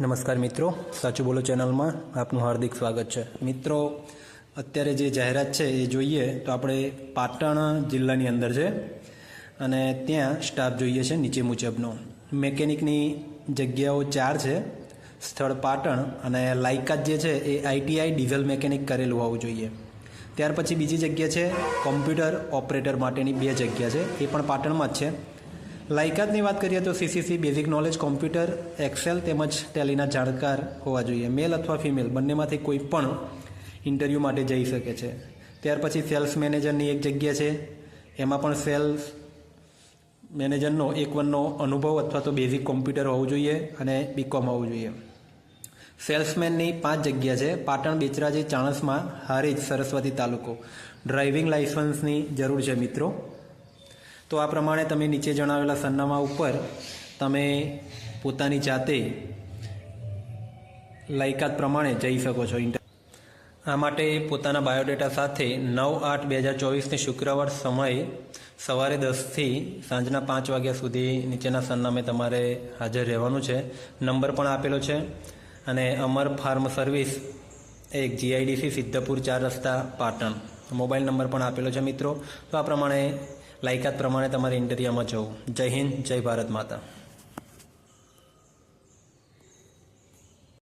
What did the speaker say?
નમસ્કાર મિત્રો, સાચું બોલો ચેનલમાં આપનું હાર્દિક સ્વાગત છે. મિત્રો, અત્યારે જે જાહેરાત છે એ જોઈએ તો આપણે પાટણ જિલ્લાની અંદર છે અને ત્યાં સ્ટાફ જોઈએ છે નીચે મુજબનો. મેકેનિકની જગ્યાઓ ચાર છે, સ્થળ પાટણ અને લાયકાત જે છે એ આઈટીઆઈ ડીઝલ મેકેનિક કરેલું હોવું જોઈએ. ત્યાર પછી બીજી જગ્યા છે, કોમ્પ્યુટર ઓપરેટર માટેની બે જગ્યા છે, એ પણ પાટણમાં જ છે. લાયકાતની વાત કરીએ તો CCC basic knowledge computer Excel તેમજ ટેલીના જાણકાર હોવા જોઈએ. મેલ અથવા ફિમેલ બંનેમાંથી કોઈ પણ ઇન્ટરવ્યૂ માટે જઈ શકે છે. ત્યાર પછી સેલ્સ મેનેજરની એક જગ્યા છે. એમાં પણ સેલ્સ મેનેજરનો એક વનનો અનુભવ અથવા તો બેઝિક કોમ્પ્યુટર હોવું જોઈએ અને બીકોમ હોવું જોઈએ. સેલ્સમેનની પાંચ જગ્યા છે. પાટણ, બેચરાજી, ચાણસમાં, હારીજ, સરસ્વતી તાલુકો. ડ્રાઇવિંગ લાઇસન્સની જરૂર છે મિત્રો. તો આ પ્રમાણે તમે નીચે જણાવેલા સરનામા ઉપર તમે પોતાની જાતે લાયકાત પ્રમાણે જઈ શકો છો ઇન્ટર આ માટે પોતાના બાયોડેટા સાથે નવ આઠ બે હજાર ચોવીસની શુક્રવાર સમય સવારે દસથી સાંજના પાંચ વાગ્યા સુધી નીચેના સરનામે તમારે હાજર રહેવાનું છે. નંબર પણ આપેલો છે અને અમર ફાર્મ સર્વિસ એક જીઆઈડીસી સિદ્ધપુર ચાર રસ્તા પાટણ. મોબાઈલ નંબર પણ આપેલો છે મિત્રો. તો આ પ્રમાણે લાયકાત પ્રમાણે તમારે ઇન્ટરવ્યુમાં જવું. જય હિન્દ જય ભારત માતા.